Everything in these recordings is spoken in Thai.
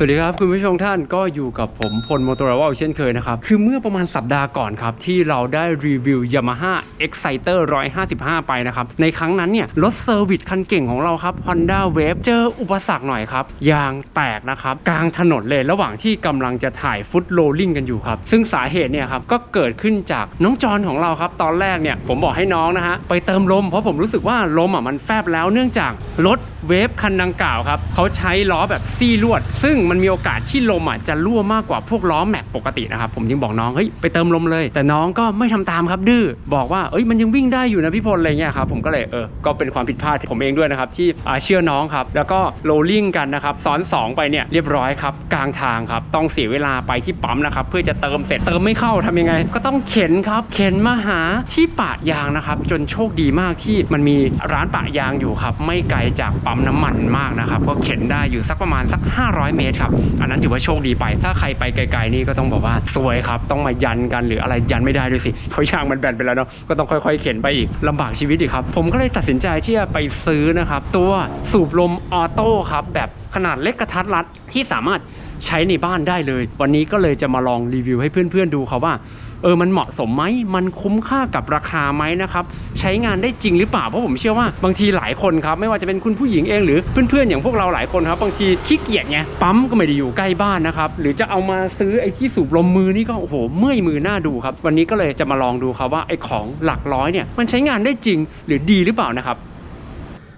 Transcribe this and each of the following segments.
สวัสดีครับ คุณผู้ชมท่านก็อยู่กับผมพลโมโตอร์วลเช่นเคยนะครับ คือเมื่อประมาณสัปดาห์ก่อนครับ ที่เราได้รีวิว Yamaha Exciter 155 ไปนะครับ ในครั้งนั้นเนี่ย รถเซอร์วิสคันเก่งของเราครับ Honda Wave เจออุปสรรคหน่อยครับ ยางแตกนะครับ กลางถนนเลยระหว่างที่กำลังจะถ่ายฟุตโรลลิ่งกันอยู่ครับ ซึ่งสาเหตุเนี่ยครับก็เกิดขึ้นจากน้องจอนของเราครับ ตอนแรกเนี่ยผมบอกให้น้องนะฮะไปเติมลมเพราะผมรู้สึกว่าลมอะมันแฟบแล้วเนื่องจากรถเวฟคันดังกล่าวครับเขาใช้ล้อแบบซี่ลวด ซึ่งมันมีโอกาสที่ลมอะจะรั่วมากกว่าพวกล้อแม็กปกตินะครับผมจึงบอกน้องเฮ้ยไปเติมลมเลย แต่น้องก็ไม่ทำตามครับดื้อบอกว่าเอ้ยมันยังวิ่งได้อยู่นะพี่พลอะไรเงี้ยครับผมก็เลยเออก็เป็นความผิดพลาดผมเองด้วยนะครับที่เชื่อน้องครับแล้วก็โรลลิ่งกันนะครับซ้อนสองไปเนี่ยเรียบร้อยครับกลางทางครับต้องเสียเวลาไปที่ปั๊มนะครับเพื่อจะเติมเสร็จเติมไม่เข้าทำยังไง ก็ต้องเข็นครับเข็นมาหาที่ปะยางนะครับจนโชคดีมากที่มันมีร้านปะยางอยู่ครับไม่ไกลจากปั๊มน้ำมันมากนะครับก็เข็นได้อยู่สักประมาณสัก 500 เมตรครับ อันนั้นถือว่าโชคดีไป ถ้าใครไปไกลๆนี่ก็ต้องบอกว่าสวยครับ ต้องมายันกันหรืออะไรยันไม่ได้ด้วยสิเพราะยางมันแบนไปแล้วเนาะก็ต้องค่อยๆ เข็นไปอีกลำบากชีวิตอีกครับ ผมก็เลยตัดสินใจที่จะไปซื้อนะครับ ตัวสูบลมออโต้ครับ แบบขนาดเล็กกระทัดรัดที่สามารถใช้ในบ้านได้เลย วันนี้ก็เลยจะมาลองรีวิวให้เพื่อนๆดูครับว่า เออมันเหมาะสมไหมมันคุ้มค่ากับราคาไหมนะครับใช้งานได้จริงหรือเปล่าเพราะผมเชื่อว่าบางทีหลายคนครับไม่ว่าจะเป็นคุณผู้หญิงเองหรือเพื่อนๆอย่างพวกเราหลายคนครับบางทีขี้เกียจไงปั๊มก็ไม่ได้อยู่ใกล้บ้านนะครับหรือจะเอามาซื้อไอ้ที่สูบลมมือนี่ก็โอ้โหเมื่อยมือหน้าดูครับวันนี้ก็เลยจะมาลองดูครับว่าไอ้ของหลักร้อยเนี่ยมันใช้งานได้จริงหรือดีหรือเปล่านะครับ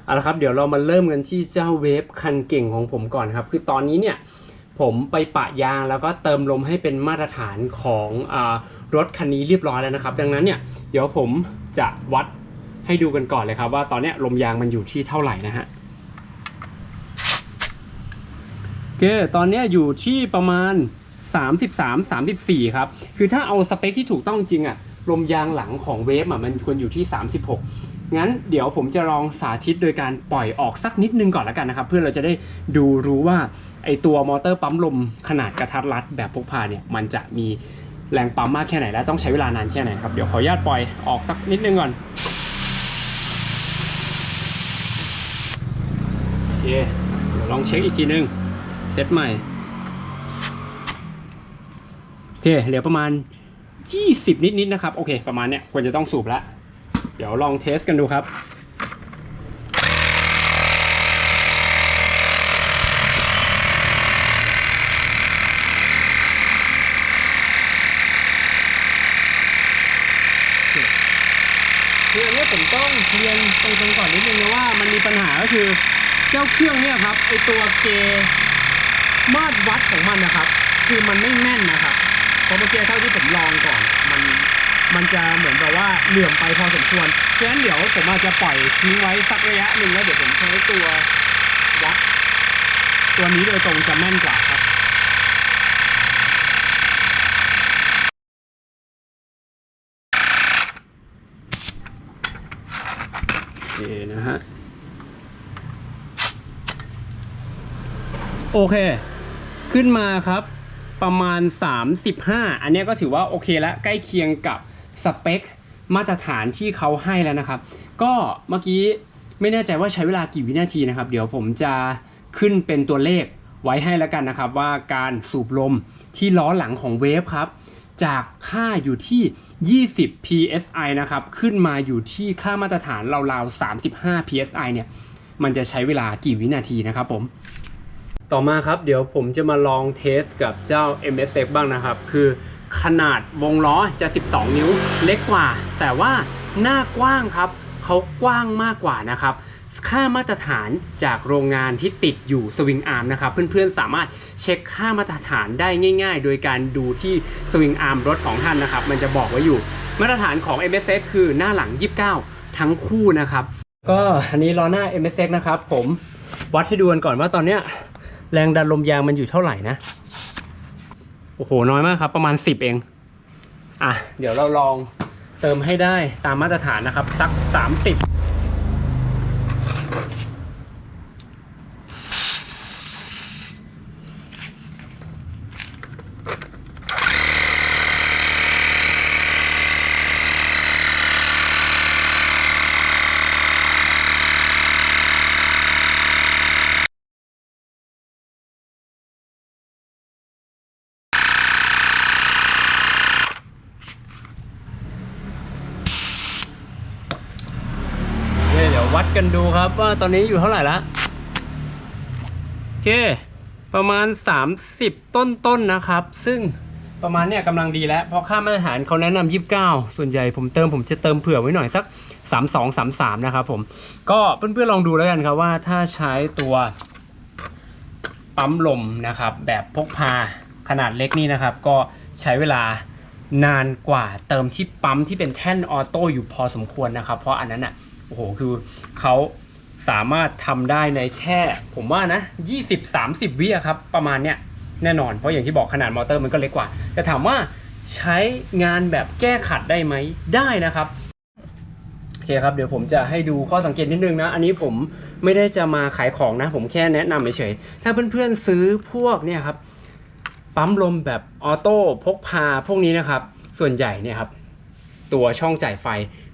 เอาละครับเดี๋ยวเรามาเริ่มกันที่เจ้าเวฟคันเก่งของผมก่อนครับคือตอนนี้เนี่ย ผมไปปะยางแล้วก็เติมลมให้เป็นมาตรฐานของอรถคันนี้เรียบร้อยแล้วนะครับ ดังนั้นเนี่ยเดี๋ยวผมจะวัดให้ดูกันก่อนเลยครับ ว่าตอนนี้ลมยางมันอยู่ที่เท่าไหร่นะฮะโอเคตอนนี้อยู่ที่ประมาณ 33 34 ครับ คือถ้าเอาสเปคที่ถูกต้องจริงอะลมยางหลังของเวฟอะมันควรอยู่ที่ 36 งั้นเดี๋ยวผมจะลองสาธิตโดยการปล่อยออกสักนิดนึงก่อนแล้วกันนะครับ เพื่อเราจะได้ดูรู้ว่าไอตัวมอเตอร์ปั๊มลมขนาดกระทัดรัดแบบพกพาเนี่ยมันจะมีแรงปั๊มมากแค่ไหนและต้องใช้เวลานานแค่ไหนครับเดี๋ยวขออนุญาตปล่อยออกสักนิดนึงก่อนโอเคเดี๋ยวลองเช็คอีกทีนึงเซตใหม่โอเคเหลือประมาณ 20 นิดๆนะครับโอเค ประมาณเนี้ยควรจะต้องสูบแล้ว ดี๋ยวลองเทสกันดูครับคืออันนี้ผมต้องเรียนตรงๆก่อนนิดนึงนะว่ามันมีปัญหาก็คือเจ้าเครื่องเนี่ยครับไอตัวเกมาตรวัดของมันนะครับ คือมันไม่แม่นนะครับเพราะเมื่อกี้เท่าที่ผมลองก่อนมัน มันจะเหมือนกับว่าเหลื่อมไปพอสมควรฉะนั้นเดี๋ยวผมอาจจะปล่อยทิ้งไว้สักระยะหนึ่งแล้วเดี๋ยวผมใช้ตัววัดตัวนี้โดยตรงจะแม่นกว่าครับโอเคนะฮะโอเค ขึ้นมาครับประมาณ 35 อันนี้ก็ถือว่าโอเคแล้วใกล้เคียงกับ สเปคมาตรฐานที่เขาให้แล้วนะครับ ก็เมื่อกี้ไม่แน่ใจว่าใช้เวลากี่วินาทีนะครับ เดี๋ยวผมจะขึ้นเป็นตัวเลขไว้ให้แล้วกันนะครับ ว่าการสูบลมที่ล้อหลังของเวฟครับ จากค่าอยู่ที่ 20 psi นะครับ ขึ้นมาอยู่ที่ค่ามาตรฐานราวๆ 35 psi เนี่ย มันจะใช้เวลากี่วินาทีนะครับผม ต่อมาครับ เดี๋ยวผมจะมาลองเทสกับเจ้า MSX บ้างนะครับ คือ ขนาดวงล้อจะ 12 นิ้วเล็กกว่า แต่ว่าหน้ากว้างครับเขากว้างมากกว่านะครับ ค่ามาตรฐานจากโรงงานที่ติดอยู่สวิงอาร์มนะครับเพื่อนๆสามารถเช็คค่ามาตรฐานได้ง่าย ๆ โดยการดูที่สวิงอาร์มรถของท่านนะครับ มันจะบอกไว้อยู่ มาตรฐานของ MSX คือหน้าหลัง 29 ทั้งคู่นะครับ ก็อันนี้ล้อหน้า MSX นะครับ ผมวัดให้ดูกันก่อนว่าตอนเนี้ยแรงดันลมยางมันอยู่เท่าไหร่นะ โอ้โห น้อยมากครับ ประมาณ 10 เอง อะ เดี๋ยวเราลองเติมให้ได้ตามมาตรฐานนะครับ สัก 30 วัดกันดูครับว่าตอนนี้อยู่เท่าไหร่ละโอเค ประมาณ 30 ต้นๆนนะครับ ซึ่งประมาณเนี่ยกำลังดีแล้ว เพราะค่ามาตรฐานเขาแนะนำ29 ส่วนใหญ่ผมเติมผมจะเติมเผื่อไว้หน่อยสัก 32 33 นะครับผม ก็เพื่อนๆลองดูแล้วกันครับว่าถ้าใช้ตัวปั๊มลมนะครับ แบบพกพาขนาดเล็กนี่นะครับ ก็ใช้เวลานานกว่าเติมที่ปั๊มที่เป็นแท่นออโต้อยู่พอสมควรนะครับ เพราะอันนั้นอะ โอ้โหคือเขาสามารถทำได้ในแค่ ผมว่านะ20-30 วิอะครับ ประมาณเนี้ยแน่นอน เพราะอย่างที่บอกขนาดมอเตอร์มันก็เล็กกว่า แต่ถามว่าใช้งานแบบแก้ขัดได้ไหมได้นะครับโอเคครับเดี๋ยวผมจะให้ดูข้อสังเกตนิดนึงนะ อันนี้ผมไม่ได้จะมาขายของนะ ผมแค่แนะนำเฉยๆถ้าเพื่อนๆซื้อพวกเนี่ยครับปั๊มลมแบบออโต้พกพาพวกนี้นะครับ ส่วนใหญ่เนี่ยครับตัวช่องจ่ายไฟ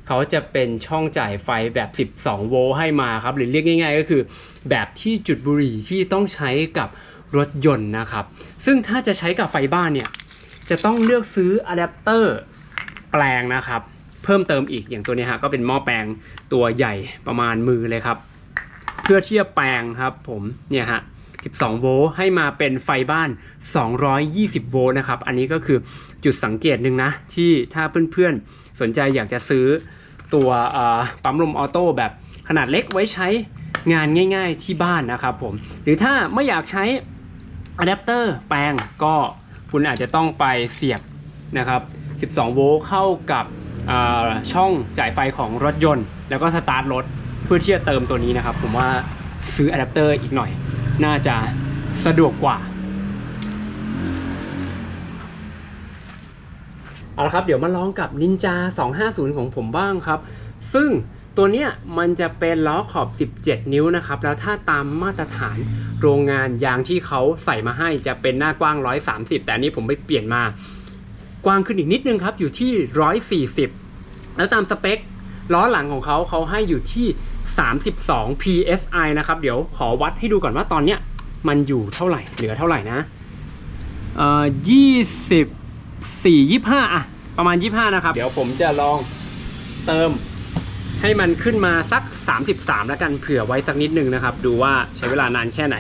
เขาจะเป็นช่องจ่ายไฟแบบ 12 โวลต์ให้มาครับ หรือเรียกง่าย ๆ ก็คือ แบบที่จุดบุหรี่ที่ต้องใช้กับรถยนต์นะครับ ซึ่งถ้าจะใช้กับไฟบ้านเนี่ย จะต้องเลือกซื้ออะแดปเตอร์แปลงนะครับ เพิ่มเติมอีกอย่างตัวนี้ฮะก็เป็นหม้อแปลงตัวใหญ่ประมาณมือเลยครับ เพื่อที่จะแปลงครับผมเนี่ยฮะ 12 โวลต์ให้มาเป็นไฟบ้าน 220 โวลต์นะครับ อันนี้ก็คือจุดสังเกตหนึ่งนะ ที่ถ้าเพื่อนๆ สนใจอยากจะซื้อตัวปั๊มลมออโต้แบบขนาดเล็กไว้ใช้งานง่าย ๆ ที่บ้านนะครับผม หรือถ้าไม่อยากใช้อะแดปเตอร์แปลงก็คุณอาจจะต้องไปเสียบนะครับ 12 โวลต์เข้ากับช่องจ่ายไฟของรถยนต์ แล้วก็สตาร์ทรถเพื่อที่จะเติมตัวนี้นะครับ ผมว่าซื้ออะแดปเตอร์อีกหน่อย น่าจะสะดวกกว่าเอาละครับ เดี๋ยวมาลองกับ Ninja 250 ของผมบ้างครับ ซึ่งตัวเนี้ยมันจะเป็นล้อขอบ 17 นิ้วนะครับ แล้วถ้าตามมาตรฐานโรงงานยางที่เขาใส่มาให้จะเป็นหน้ากว้าง 130 แต่อันนี้ผมไปเปลี่ยนมา กว้างขึ้นอีกนิดนึงครับ อยู่ที่ 140 แล้วตามสเปคล้อหลังของเขาเขาให้อยู่ที่ 32 psi นะครับ เดี๋ยวขอวัดให้ดูก่อนว่าตอนเนี้ยมันอยู่เท่าไหร่ เหลือเท่าไหร่นะเอ่อยี่สิบสี่ยี่ห้าอะประมาณยี่ห้านะครับ เดี๋ยวผมจะลองเติมให้มันขึ้นมาสัก 33 แล้วกันเผื่อไว้สักนิดนึงนะครับ ดูว่าใช้เวลานานแค่ไหน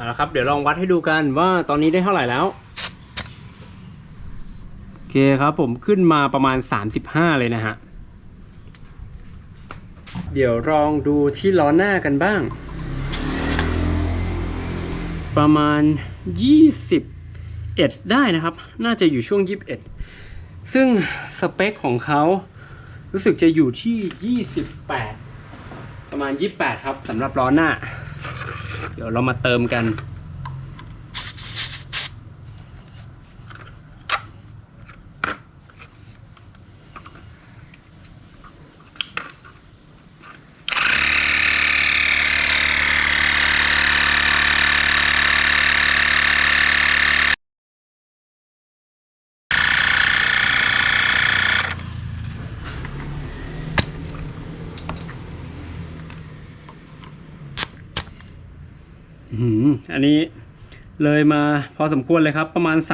เอาละครับ เดี๋ยวลองวัดให้ดูกันว่าตอนนี้ได้เท่าไหร่แล้ว โอเคครับผมขึ้นมาประมาณ 35 เลยนะฮะ เดี๋ยวลองดูที่ล้อหน้ากันบ้าง ประมาณ 21 ได้นะครับ น่าจะอยู่ช่วง 21 ซึ่งสเปคของเขารู้สึกจะอยู่ที่ 28 ประมาณ 28 ครับสำหรับล้อหน้า เดี๋ยวเรามาเติมกัน อันนี้เลยมาพอสมควรเลยครับ ประมาณ 35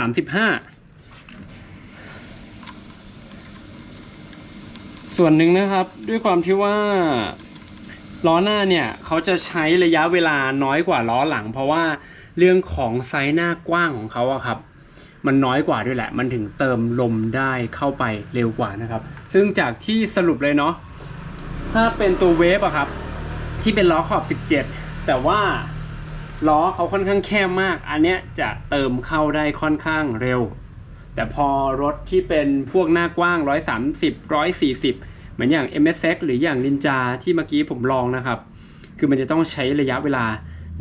ส่วนหนึ่งนะครับ ด้วยความที่ว่าล้อหน้าเนี่ยเขาจะใช้ระยะเวลาน้อยกว่าล้อหลัง เพราะว่าเรื่องของไซส์หน้ากว้างของเขาอะครับ มันน้อยกว่าด้วยแหละ มันถึงเติมลมได้เข้าไปเร็วกว่านะครับ ซึ่งจากที่สรุปเลยเนาะถ้าเป็นตัวเวฟอะครับ ที่เป็นล้อขอบ 17 แต่ว่า ล้อเขาค่อนข้างแคบมาก อันเนี้ยจะเติมเข้าได้ค่อนข้างเร็ว แต่พอรถที่เป็นพวกหน้ากว้าง 130 140 เหมือนอย่าง MSX หรืออย่าง Ninja ที่เมื่อกี้ผมลองนะครับ คือมันจะต้องใช้ระยะเวลา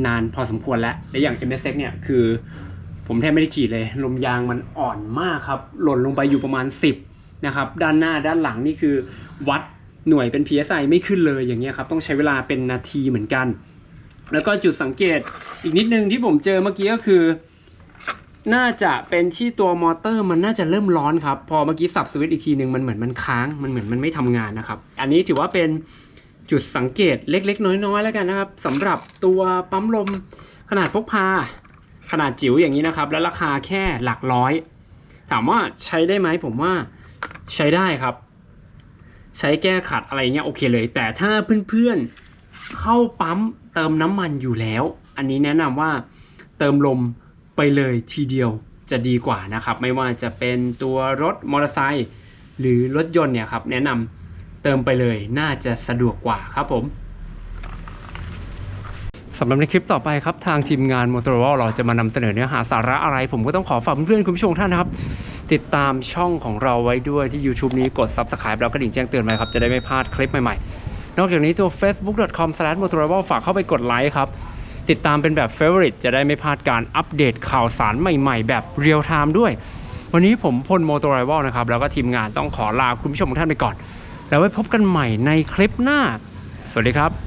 นานพอสมควรแล้วและอย่าง MSX เนี่ยคือผมแทบไม่ได้ขี่เลย ลมยางมันอ่อนมากครับ หล่นลงไปอยู่ประมาณ 10 นะครับ ด้านหน้าด้านหลังนี่คือวัดหน่วยเป็น PSI ไม่ขึ้นเลยอย่างเงี้ยครับ ต้องใช้เวลาเป็นนาทีเหมือนกัน แล้วก็จุดสังเกตอีกนิดนึงที่ผมเจอเมื่อกี้ก็คือ น่าจะเป็นที่ตัวมอเตอร์มันน่าจะเริ่มร้อนครับ พอเมื่อกี้สับสวิตช์อีกทีหนึ่งมันเหมือนมันค้างมันเหมือนมันไม่ทำงานนะครับ อันนี้ถือว่าเป็นจุดสังเกตเล็ก ๆ น้อยๆแล้วกันนะครับสำหรับตัวปั๊มลมขนาดพกพา ขนาดจิ๋วอย่างนี้นะครับ และราคาแค่หลักร้อย ถามว่าใช้ได้ไหมผมว่าใช้ได้ครับ ใช้แก้ขัดอะไรเงี้ยโอเคเลย แต่ถ้าเพื่อนๆ เข้าปั๊มเติมน้ำมันอยู่แล้ว อันนี้แนะนำว่าเติมลมไปเลยทีเดียวจะดีกว่านะครับ ไม่ว่าจะเป็นตัวรถมอเตอร์ไซค์หรือรถยนต์เนี่ยครับ แนะนำเติมไปเลยน่าจะสะดวกกว่าครับผมสำหรับในคลิปต่อไปครับ ทางทีมงาน Motorola เราจะมานำเสนอเนื้อหาสาระอะไร ผมก็ต้องขอฝากเพื่อนๆคุณผู้ชมท่านนะครับ ติดตามช่องของเราไว้ด้วยที่ YouTube นี้กด Subscribe แล้วก็ดิ่งแจ้งเตือนไว้ครับ จะได้ไม่พลาดคลิปใหม่ๆ นอกจากนี้ตัว facebook.com/motorable ฝากเข้าไปกดไลค์ครับ ติดตามเป็นแบบ Favorite จะได้ไม่พลาดการอัปเดตข่าวสารใหม่ๆ แบบเรียลไทม์ด้วย วันนี้ผมพลโมโต r ร v a l นะครับ แล้วก็ทีมงานต้องขอลาคุณผู้ชมทุกท่านไปก่อน แล้วไว้พบกันใหม่ในคลิปหน้า สวัสดีครับ